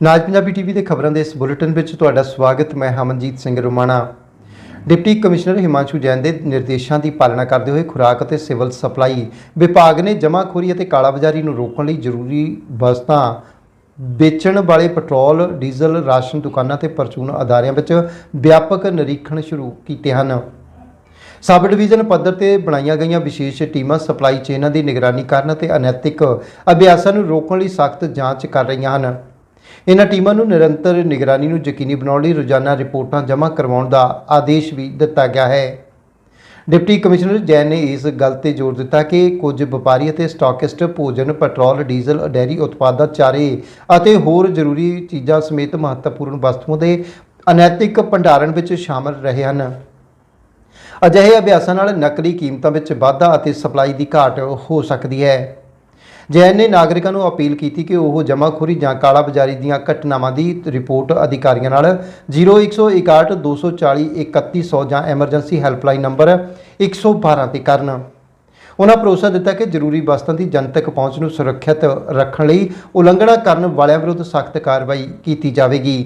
ਨਾਜ Punjabi TV ਦੇ ਖਬਰਾਂ ਦੇ ਇਸ ਬੁਲੇਟਿਨ ਵਿੱਚ ਤੁਹਾਡਾ ਸਵਾਗਤ, ਮੈਂ ਹਮਨਜੀਤ ਸਿੰਘ ਰੋਮਾਣਾ। ਡਿਪਟੀ ਕਮਿਸ਼ਨਰ ਹਿਮਾਂਸ਼ੂ ਜੈਨ ਦੇ ਨਿਰਦੇਸ਼ਾਂ ਦੀ ਪਾਲਣਾ ਕਰਦੇ ਹੋਏ ਖੁਰਾਕ ਅਤੇ ਸਿਵਲ ਸਪਲਾਈ ਵਿਭਾਗ ਨੇ ਜਮਾਖੋਰੀ ਅਤੇ ਕਾਲਾਬਾਜ਼ਾਰੀ ਨੂੰ ਰੋਕਣ ਲਈ ਜ਼ਰੂਰੀ ਵਸਤਾਂ, ਵੇਚਣ ਵਾਲੇ ਪੈਟਰੋਲ, ਡੀਜ਼ਲ, ਰਾਸ਼ਨ ਦੁਕਾਨਾਂ ਤੇ ਪਰਚੂਨ ਅਦਾਰਿਆਂ ਵਿੱਚ ਵਿਆਪਕ ਨਿਰੀਖਣ ਸ਼ੁਰੂ ਕੀਤੇ ਹਨ। ਸਬ ਡਿਵੀਜ਼ਨ ਪੱਧਰ ਤੇ ਬਣਾਈਆਂ ਗਈਆਂ ਵਿਸ਼ੇਸ਼ ਟੀਮਾਂ ਸਪਲਾਈ ਚੇਨਾਂ ਦੀ ਨਿਗਰਾਨੀ ਕਰਨ ਅਤੇ ਅਨੈਤਿਕ ਅਭਿਆਸਾਂ ਨੂੰ ਰੋਕਣ ਲਈ ਸਖਤ ਜਾਂਚ ਕਰ ਰਹੀਆਂ ਹਨ। ਇਹਨਾਂ ਟੀਮਾਂ ਨੂੰ ਨਿਰੰਤਰ ਨਿਗਰਾਨੀ ਨੂੰ ਯਕੀਨੀ ਬਣਾਉਣ ਲਈ ਰੋਜ਼ਾਨਾ ਰਿਪੋਰਟਾਂ ਜਮ੍ਹਾਂ ਕਰਵਾਉਣ ਦਾ ਆਦੇਸ਼ ਵੀ ਦਿੱਤਾ ਗਿਆ ਹੈ। ਡਿਪਟੀ ਕਮਿਸ਼ਨਰ ਜੈਨ ਨੇ ਇਸ ਗੱਲ ਤੇ ਜ਼ੋਰ ਦਿੱਤਾ ਕਿ ਕੁਝ ਵਪਾਰੀ ਅਤੇ ਸਟਾਕਿਸਟ ਭੋਜਨ, ਪੈਟਰੋਲ, ਡੀਜ਼ਲ ਡੈਰੀ ਉਤਪਾਦਾਂ ਚਾਰੇ ਅਤੇ ਹੋਰ ਜ਼ਰੂਰੀ ਚੀਜ਼ਾਂ ਸਮੇਤ ਮਹੱਤਵਪੂਰਨ ਵਸਤੂਆਂ ਦੇ ਅਨੈਤਿਕ ਭੰਡਾਰਨ ਵਿੱਚ ਸ਼ਾਮਲ ਰਹੇ ਹਨ। ਅਜਿਹੇ ਅਭਿਆਸਾਂ ਨਾਲ ਨਕਲੀ ਕੀਮਤਾਂ ਵਿੱਚ ਵਾਧਾ ਅਤੇ ਸਪਲਾਈ ਦੀ ਘਾਟ ਹੋ ਸਕਦੀ ਹੈ। ਜੈਨ ਨੇ ਨਾਗਰਿਕਾਂ ਨੂੰ ਅਪੀਲ ਕੀਤੀ ਕਿ ਉਹ ਜਮਾਖੋਰੀ ਜਾਂ ਕਾਲਾ ਬਾਜ਼ਾਰੀ ਦੀਆਂ ਘਟਨਾਵਾਂ ਦੀ ਰਿਪੋਰਟ ਅਧਿਕਾਰੀਆਂ ਨਾਲ 0161 240 3100 ਜਾਂ ਐਮਰਜੈਂਸੀ ਹੈਲਪਲਾਈਨ ਨੰਬਰ 112 ਤੇ ਕਰਨ। ਉਹਨਾਂ ਭਰੋਸਾ ਦਿੱਤਾ ਕਿ ਜ਼ਰੂਰੀ ਵਸਤਾਂ ਦੀ ਜਨਤਕ ਪਹੁੰਚ ਨੂੰ ਸੁਰੱਖਿਅਤ ਰੱਖਣ ਲਈ ਉਲੰਘਣਾ ਕਰਨ ਵਾਲਿਆਂ ਵਿਰੁੱਧ ਸਖਤ ਕਾਰਵਾਈ ਕੀਤੀ ਜਾਵੇਗੀ।